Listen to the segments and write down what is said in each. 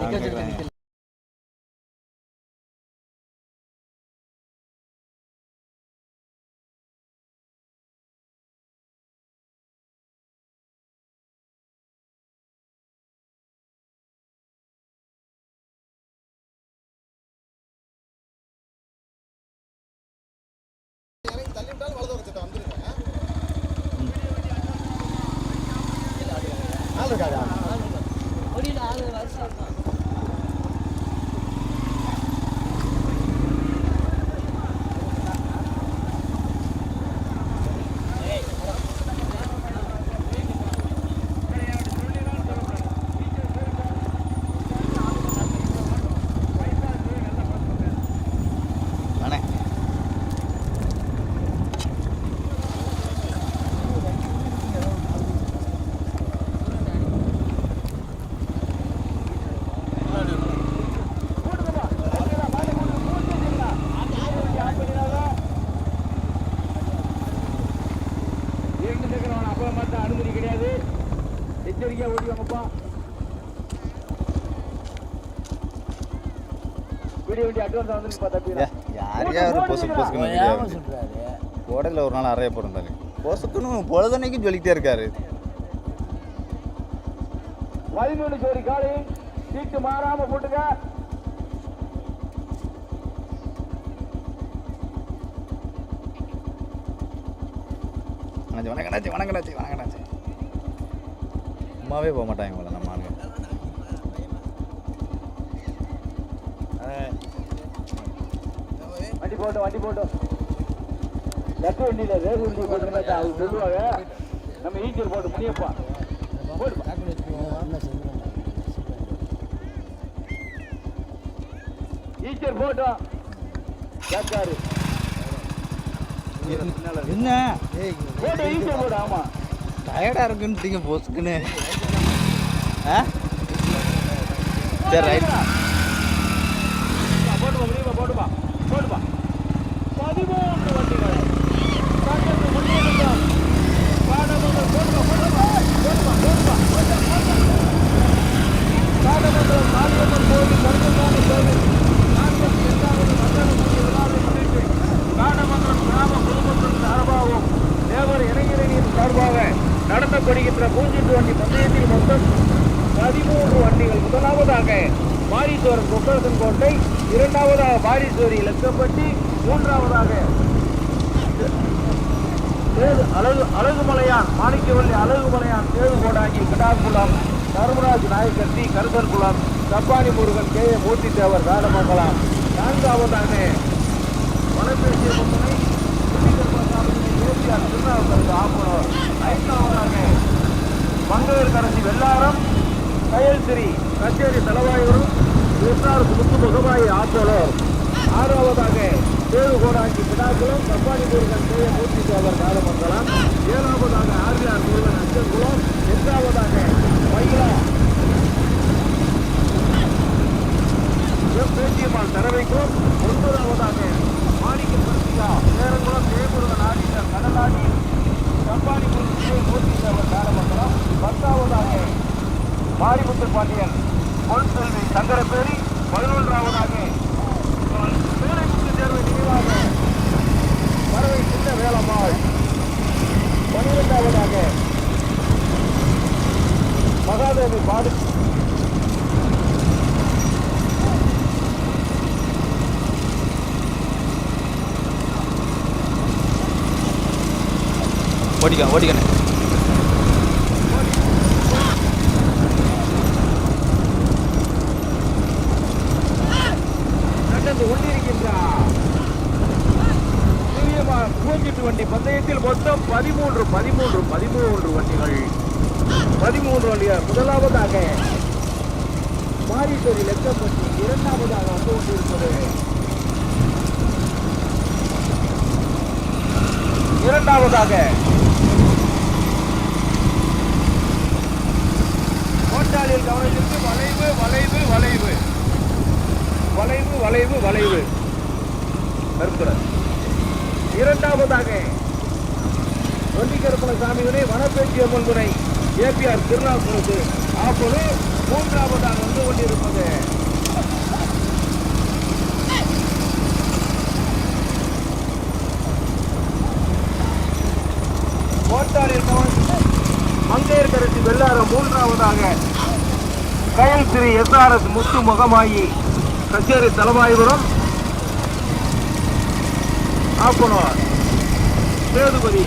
വിളിക്കാം யாரையா ஒரு தெரியாது உடலில் ஒரு நாள் அறைய போடுறாரு பொசுக்குன்னு பொழுதன்னைக்கும் சொல்லிக்கிட்டே இருக்காரு. பதிமூணு ஜோடி காலை. சீட்டு மாறாம அண்ணாச்சி வணக்கண்ணாச்சி வணக்கண்ணாச்சி வணக்கண்ணாச்சி சும்மாவே போக மாட்டாங்க போல நம்ம ஆளுங்க. வண்டி போட்டோம் வண்டி போட்டோம் லெஃப்ட் வண்டியில வேறு வண்டி போட்டுருந்தா அவங்க சொல்லுவாங்க நம்ம ஈச்சர் போட்டு முடியப்பா ஈச்சர் போட்டோம் கேட்காரு. என்ன? போட்டோ ஈச்சர் போடு ஆமா. டயர்டாக இருக்குன்னு பொசுக்குன்னு. ஆ? சரி ரைட் போட்டுப்பா முடியுமா போட்டுப்பா போட்டுப்பா பதிமூன்று வண்டிகள் பக்கத்து முன்னேறுங்க பாடமங்கலம் போட்டுப்பா போட்டுப்பா போட்டுப்பா போட்டுப்பா போட்டா போட்டா பாடமங்கலம் மாரியம்மன் கோவில் கருப்பசாமி கோவில் நாற்பத்தி எட்டாவது மண்டலமுடி விழாவை முன்னிட்டு பாடமங்கலம் கிராம பொதுமக்கள் சார்பாகவும் தேவர் இளைஞரணியின் சார்பாக நடத்தப்படுகின்ற பூஞ்சிட்டு வண்டி பந்தயத்தில் மொத்தம் பதிமூன்று வண்டிகள் முதலாவதாக மாரீஸ்வரன் கொக்கரசன் கோட்டை இரண்டாவதாக பாரீஸ்வரி லட்சப்பட்டி மூன்றாவதாக தேது அழகு அழகுமலையான் மாணிக்கவல்லி அழகுமலையான் தேது கோடாங்கி கிடாக்குளம் தர்மராஜ் நாயக்கட்டி கருதன்குளம் தப்பானி முருகன் கே. ஏ. மூர்த்தி தேவர் காலமங்கலம் நான்காவதாக வனப்பேசிய பொம்மனை ஏசிஆர் திருநாவுக்கரசு ஆப்பனூர் ஐந்தாவதாக மங்கையர்கரசி வெள்ளாரம் கயல்சிரி கச்சேரி தலவாயூர் கிருஷ்ணார் முத்து முகமாயி ஆப்பலூர் ஆறாவதாக தேவகோடாங்கி கோடாங்கி பிடாக்குளம் கப்பாடி முருகன் தேய மூர்த்தி தேவர் காலமங்கலம் ஓடிக்க ஓடிக்கண்ணே. நடந்து வண்டி பந்தயத்தில் மொத்தம் பதிமூன்று பதிமூன்று பதிமூன்று வண்டிகள். பதிமூன்று வண்டிகள். முதலாவதாக மாரீஸ்வரி லட்சப்பட்டி இரண்டாவதாக வந்து கொண்டிருப்பது இரண்டாவதாக கோட்டாளியில் கவனத்திற்கு வளைவு வளைவு வளைவு வளைவு வளைவு. வளைவு இரண்டாவதாக ஒண்டிக்கருப்பண சாமியுடைய வனப்பேச்சி அம்மன் துணை ஏபிஆர் திருநாவுக்கு ஆப்பனூர் மூன்றாவதாக வந்து கொண்டிருப்பது. கோட்டாரில் மங்கையர்கரசி வெள்ளாரம் மூன்றாவதாக. கயல் திரு எஸ்ஆர்எஸ் முத்து முகமாயி. கச்சேரி தலைவாயிபுரம் ஆப்பனூர். சேதுபதி.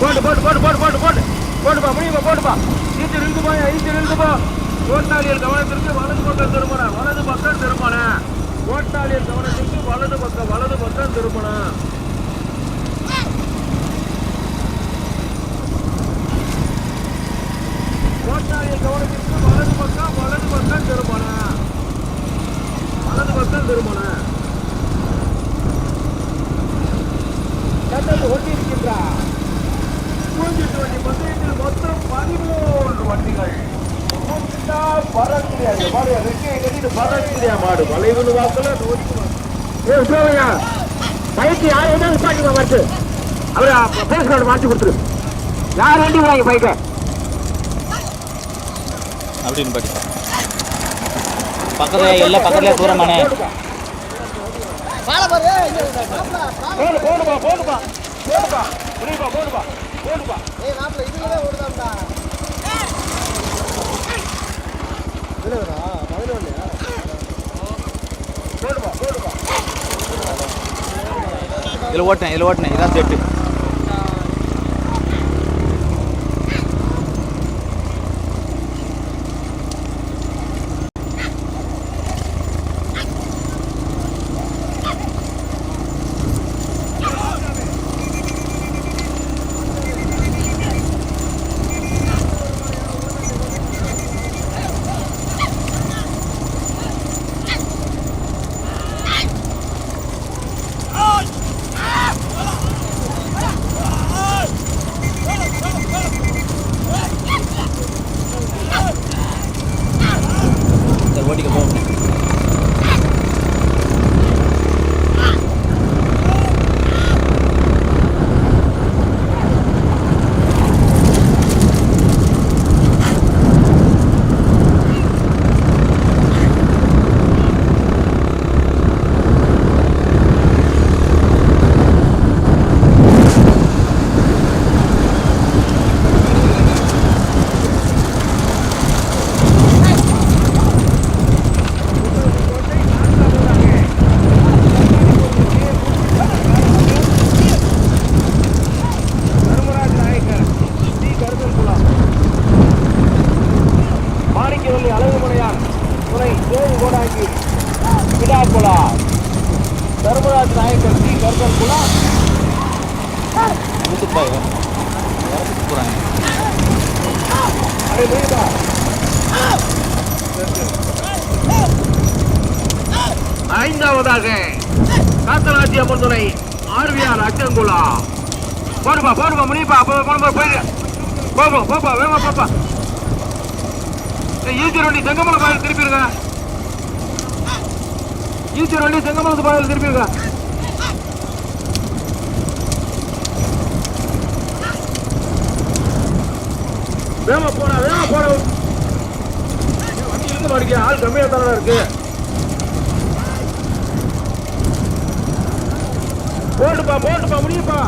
போட்டு போட்டு போட்டு போட்டு போட்டு போட்டு. போட்டுப்பா முடியுமா போட்டுப்பா. ஈச்சல் இழுக்குப்பா ஈச்சல் இழுக்குப்பா ஓட்டாளியல் கவனத்திற்கு வலது பக்கம் திரும்பண வலது பக்கம் திரும்பண ஓட்டாளியல் கவனத்திற்கு வலது பக்கம் வலது பக்கம் திரும்பணும். ஓட்டாளியல் கவனத்திற்கு வலது பக்கம் வலது பக்கம் திரும்பணும் வலது பக்கம் திரும்பண ஒட்டி இருக்கின்றா பூஞ்சிட்டு வண்டி பந்தயத்தில் மொத்தம் பதிமூன்று வண்டிகள். பூஞ்சிட்டா பறக்குறியா மாடு ரெக்கையை கட்டிட்டு பறக்குறியா மாடு. வளைவுன்னு வாக்கல ஏ சோமையா பைக்கு யார் என்ன நிப்பாட்டிங்க மாட்டு அவரு போலீஸ் கார்டு மாற்றி கொடுத்துரு. யார் வண்டி வாங்கி பைக்கை? அப்படின்னு படி. பக்கத்துல எல்லாம் பக்கத்துல தூரமானே இதில் ஓட்டினேன் இதில் ஓட்டினேன். இதான் செட்டு சரி ஓட்டிக்க போகணும் தர்மராஜ் நாயக்கர் டி கருதல்குளம் மாணிக்கவல்லி அழகுமலையார் துணை தேவு கோடாங்கி விடாக்குளா தர்மராஜ் நாயக்கர் டி கருதல்குளம் வீட்டுக்கு போய் இடத்துக்கு போகிறாங்க அரை புரியுதா ஐந்தாவதாக காத்தராஜி அம்மன் துணை ஆர்விஆர் அச்சங்குளா போடுப்பா போடுப்பா முடியுப்பா அப்போ போடுப்பா போயிடு போப்பா போப்பா வேமா போப்பா. ஈச்சர் வண்டி செங்கமலை கோயில் திருப்பிடுங்க ஈச்சர் வண்டி செங்கமலத்து பாயில் திருப்பிடுங்க வேமா போடா வேகமா போடா. வண்டி இருந்து மாடிக்க ஆள் கம்மியாக தானே இருக்கு. போட்டுப்பா போட்டுப்பா முடியுப்பா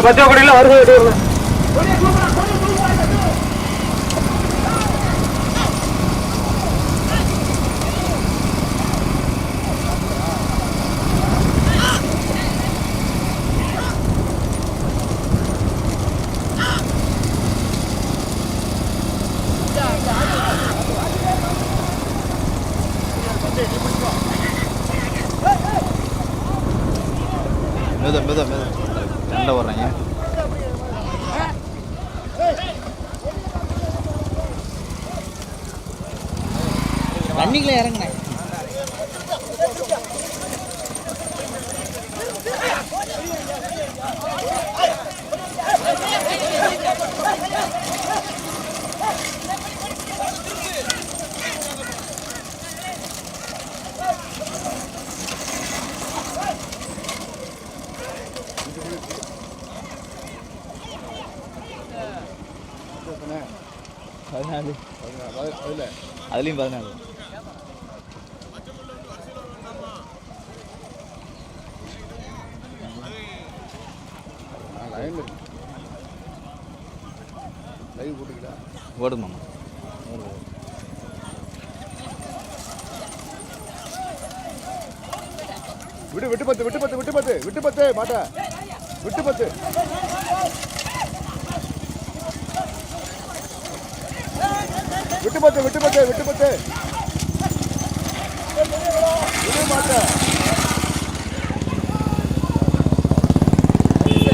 வெட்டிடுங்க பச்சை கொடியில வருகை அதுலேயும் பதினாலு. ஓடுது மாமா விட்டு விட்டு பத்து விட்டு பத்து விட்டு பத்து விட்டு பத்து மாட்ட. விட்டு பத்து. விட்டு பத்து விட்டு பத்து விட்டு பத்து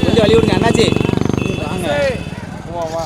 கொஞ்சம் வழி விடுங்க அண்ணாச்சி. வாங்க. வா.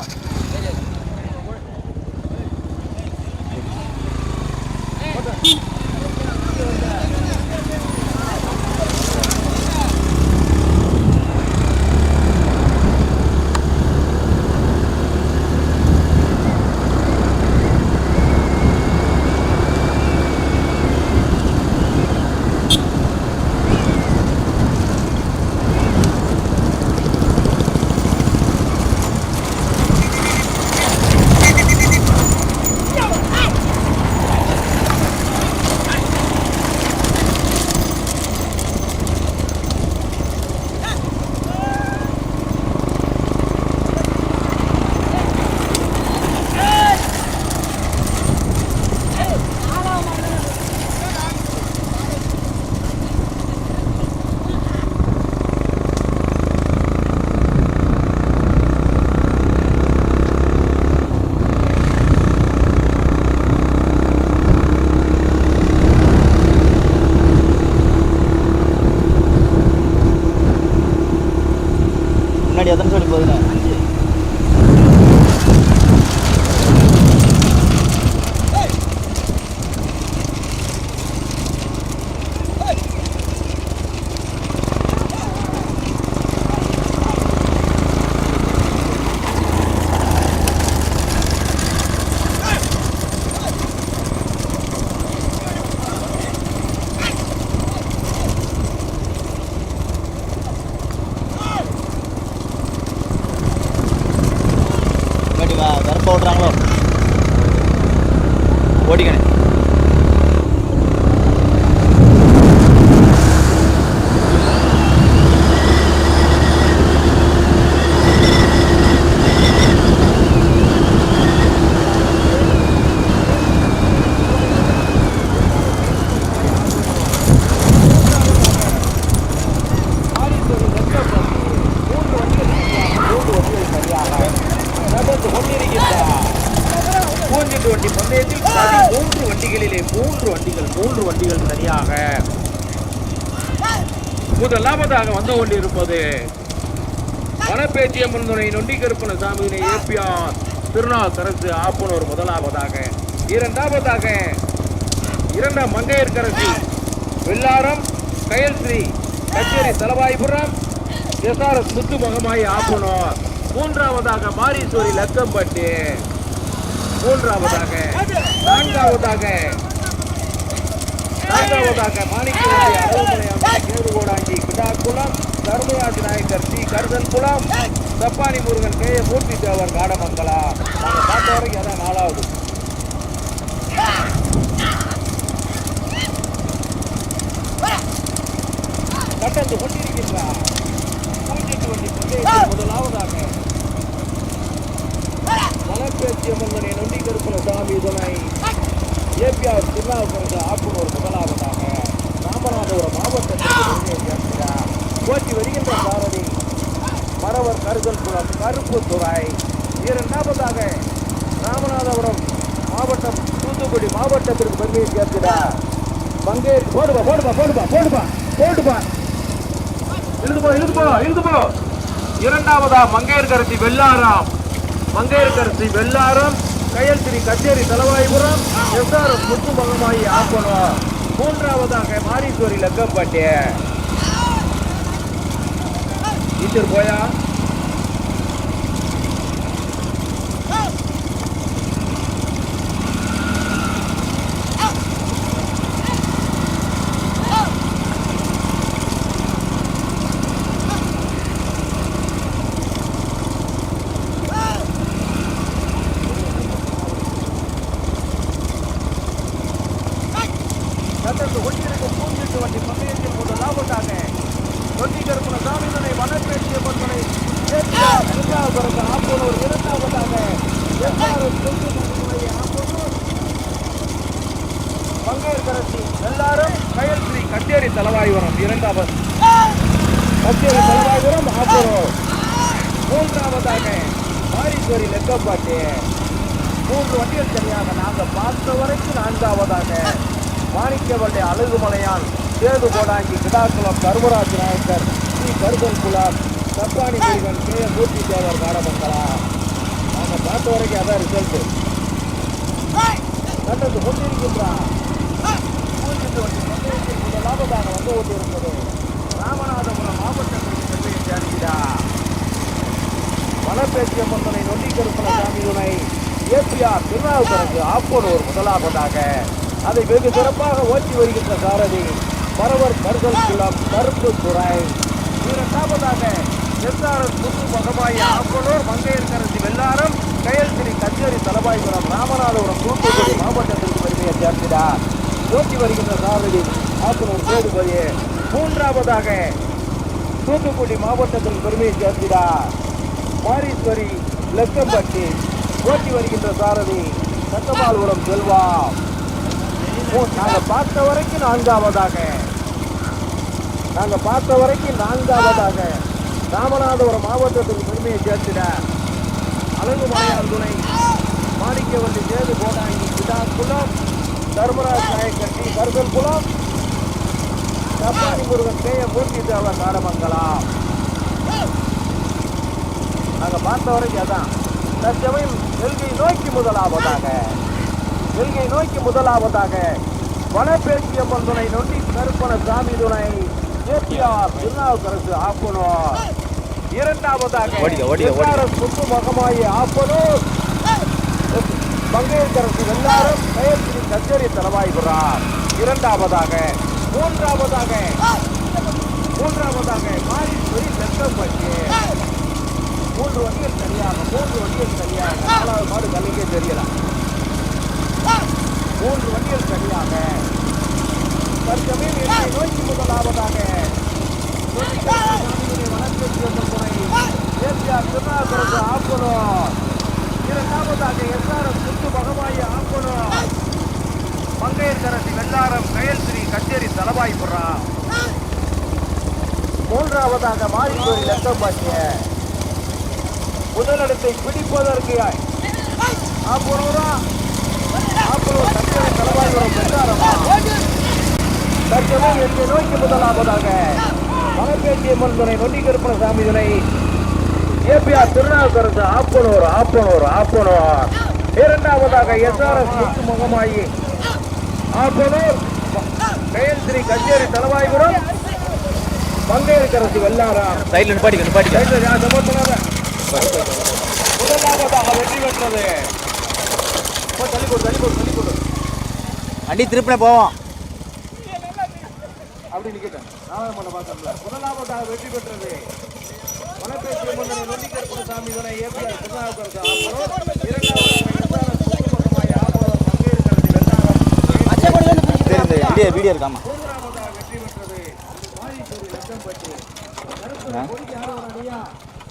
சரியாக முதலாவதாக வந்து கொண்டிருப்பது வனப்பேச்சியம்மன் துணை நொண்டி கருப்பன சாமியினை ஏபிஆர் திருநாவுக்கரசு ஆப்பனூர் முதலாவதாக. இரண்டாவதாக இரண்டாம் மங்கையர்கரசி வெள்ளாரம் கயல்ஸ்ரீ கச்சேரி தலவாய்புரம் எஸ்ஆர்எஸ் முத்து மகமாயி ஆப்பனூர். மூன்றாவதாக மாரீஸ்வரி லக்கம்பட்டு. மூன்றாவதாக நான்காவதாக நான்காவதாக மாணிக்கவல்லி அருள்மலையாமன் கேடுகோடாங்கி கிடாக்குளம் தர்மயாஜ் நாயக்கர் சி. கருதல் குளம் தப்பானி முருகன் கே மூர்த்தி தேவர் காடமங்கலா நாங்கள் பார்த்த வரைக்கும் அதான் நாலாவது கட்டத்து கொண்டிருக்கின்றார் பூஞ்செட்டு வண்டி கொண்டே மன்னனை நொண்டி கருப்பன சாமி துணை ஏபிஆர் திருநாவுக்கரசு ஆக்குனூர் முதலாவதாக ராமநாதபுரம் மாவட்டத்திற்கு போட்டி வருகின்ற சாரதி மரவர் கருதல் குளம் கருப்பு துறை இரண்டாவதாக ராமநாதபுரம் மாவட்டம் தூத்துக்குடி மாவட்டத்திற்கு பெருமையை சேர்க்கிறார் பங்கே போடுப்பா போடுப்பா போடுப்பா போடுப்பா போடுப்பா இழுது போ இழுது போ இழுது போ இரண்டாவதா மங்கையர்கரசி வெள்ளாராம். மங்கையர்கரசி வெள்ளாரம் கையல் திரி கச்சேரி தலவாய்புரம் எஸ்ஆர்எஸ் முத்து மகமாயி ஆப்பனம் மூன்றாவதாக மாரீஸ்வரி லக்கப்பட்டி டீச்சர் போயா சட்டத்து ஒன்றிருக்கும் பூஞ்செட்டு வண்டி பந்தயத்தில் முதல் லாபத்தாக தொட்டி கருப்பன சாமிதனை வனப்பேற்றிய பந்தனை இரண்டாவது ஆப்பனூர் இரண்டாவதாக எஸ்ஆர்எஸ் பங்கேற்கரசி எல்லாரும் கயல் ஸ்ரீ கச்சேரி தலவாய்வரம் இரண்டாவது. கச்சேரி தலவாய்வரம் ஆப்பனூர் மூன்றாவதாக மாரீஸ்வரி லெக்கப்பாட்டு. மூன்று வண்டிகள் சரியாக நாங்கள் பார்த்த வரைக்கும் நான்காவதாக மாணிக்கவள்ளி அழகுமலையான் சேது கோடாங்கி கிடாக்குளம் கருவராஜ் நாயக்கர் ஸ்ரீ கருதல் குலார் தப்பாணி முருகன் கே மூர்த்தி தேவர் காடமங்கலா நாங்கள் பார்த்த வரைக்கும் அதான் ரிசல்ட்டு கண்டது கொண்டிருக்கின்றார் பூஜித்து வந்து ஓட்டியிருப்பது ராமநாதபுரம் மாவட்டத்திற்கு பெருமையை சேர்க்கிறார் வனப்பேச்சிய மன்னனை நொண்டி கருப்பன சாமி துணை. ஏபிஆர் திருநாவுக்கரசு ஆப்பனூர் முதலாவதாக. அதை வெகு சிறப்பாக ஓட்டி வருகின்ற சாரதி. பரவர் கருதல் குளம் கருப்பு துறை. இரண்டாவதாக எஸ்ஆர்எஸ் முத்து மகமாயி ஆப்பனூர் மங்கையர்கரசி வெள்ளாரம் கயல் திரு கச்சேரி தலபாய்புரம் ராமநாதபுரம் தூத்துக்குடி மாவட்டத்திற்கு பெருமையை சேர்க்கிறார் ஓட்டி வருகின்ற சாரதி ஆப்பனூர் கோடுபதி மூன்றாவதாக தூத்துக்குடி மாவட்டத்தில் பெருமையை சேர்க்கிறார் மாரீஸ்வரி லெக்கம்பட்டி ஓட்டி வருகின்ற சாரதி சட்டமால்புரம் செல்வா நாங்கள் பார்த்த வரைக்கும் நான்காவதாக. நாங்கள் பார்த்த வரைக்கும் நான்காவதாக. ராமநாதபுரம் மாவட்டத்துக்கு பெருமையை சேர்த்திட அழகுமலையார் துணை மாணிக்கவல்லி சேது கோடாங்கி குலம் தர்மராஜ் நாயக்கர் டி கருதல் குலம் கப்பாணி முருகன் கே மூர்த்தி தேவர் காரமங்கலம் நாங்கள் பார்த்த வரைக்கும் அதான். தற்சமயம் நெல்கை நோக்கி முதலாவதாக நெல்கை நோக்கி முதலாவதாக வனப்பேச்சியம்மன் துணை நொண்டி கருப்பண சாமி துணை ஏபிஆர் திருநாவுக்கரசு ஆப்பனூர் இரண்டாவதாக முத்து மகமாயி ஆப்பனூர் பங்கேற்கரசு கயற்சிரி கச்சேரி தலவாய்கிறார் இரண்டாவதாக மூன்றாவதாக மூன்றாவதாக மாரீஸ்வரி லெக்கம்பட்டி மூன்று வண்டிகள் சரியாக மூன்று வண்டிகள் சரியாக நாலாவது மாடு கல்லிக்கே தெரியல. மூன்று வண்டிகள் சரியாக. தற்சமயம் என்னை நோக்கி முதலாவதாக திருநாகரசு ஆப்பனூர் இரண்டாவதாக எஸ்ஆர்எஸ் முத்து மகமாயி ஆப்பனூர் மங்கையர்கரசி வெள்ளாரம் கயல் ஸ்ரீ கச்சேரி தலவாய்புரா மூன்றாவதாக மாரிக்கோரி லெக்கம்பாட்டிய முதலிடத்தை பிடிப்பதற்கு ஆப்பூரூரா ஆப்பூர் கச்சேரி தலவாய்புரம் வெள்ளாரமா தற்சமயம் என்னை நோக்கி முதலாவதாக மணப்பேட்டிய மன்துணை நொண்டிகருப்பண சாமி துணை ஏபிஆர் திருநாவுக்கரசு ஆப்பனூர் ஆப்பனூர் ஆப்பனூர். இரண்டாவதாக எஸ்ஆர்எஸ் முத்து முகமாயி. ஆப்பனூர் ஸ்ரீ கச்சேரி தலவாய்புரம் பங்கையரசு வெள்ளாராம். சைடில் சப்போர்ட் பண்ணாத முதலாவதாக வெற்றி பெற்றது. தள்ளி கொடு தள்ளி கொடு தள்ளி கொடு வண்டி திருப்பின போவோம். அப்படி நிக்கட்டும். நாலாவது மண்டை பார்த்தோம்ல முதலாவதாக வெற்றி பெற்றது. வனப்பேச்சிய முன்னணி நொண்டிக்கருப்பண சாமி துணை ஏபிஆர் திருநாவுக்கரசு இந்த வீடியோ இருக்காமா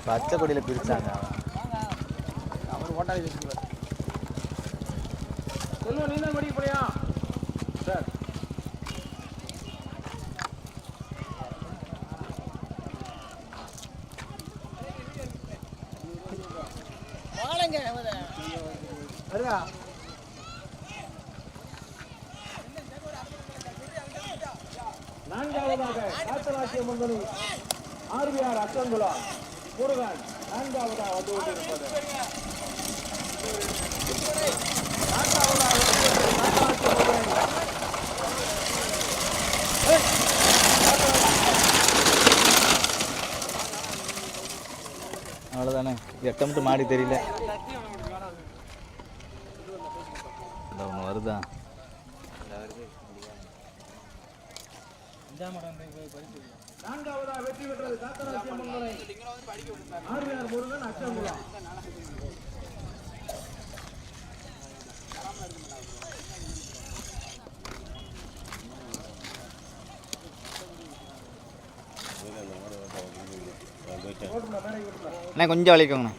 பச்சை கொடியில் பிரிச்சாங்க. அவர் ஓட்டாளி செல்வம் நீ தான் படிக்க போறியா நான்காவதாக காத்தலாட்சிய முன்னணி ஆர்பிஆர் அச்சங்குளா. முருகன் நான்காவதாக வந்து கொண்டிருப்பது அவ்வளோதானே எட்டம்ட்டு மாடி தெரியல இந்த ஒன்று வருதா நான்காவதாக வெற்றி பெற்றது காத்தலாட்சிய முன்னணி முருகன் கொஞ்சம் வலிக்கோங்கண்ணா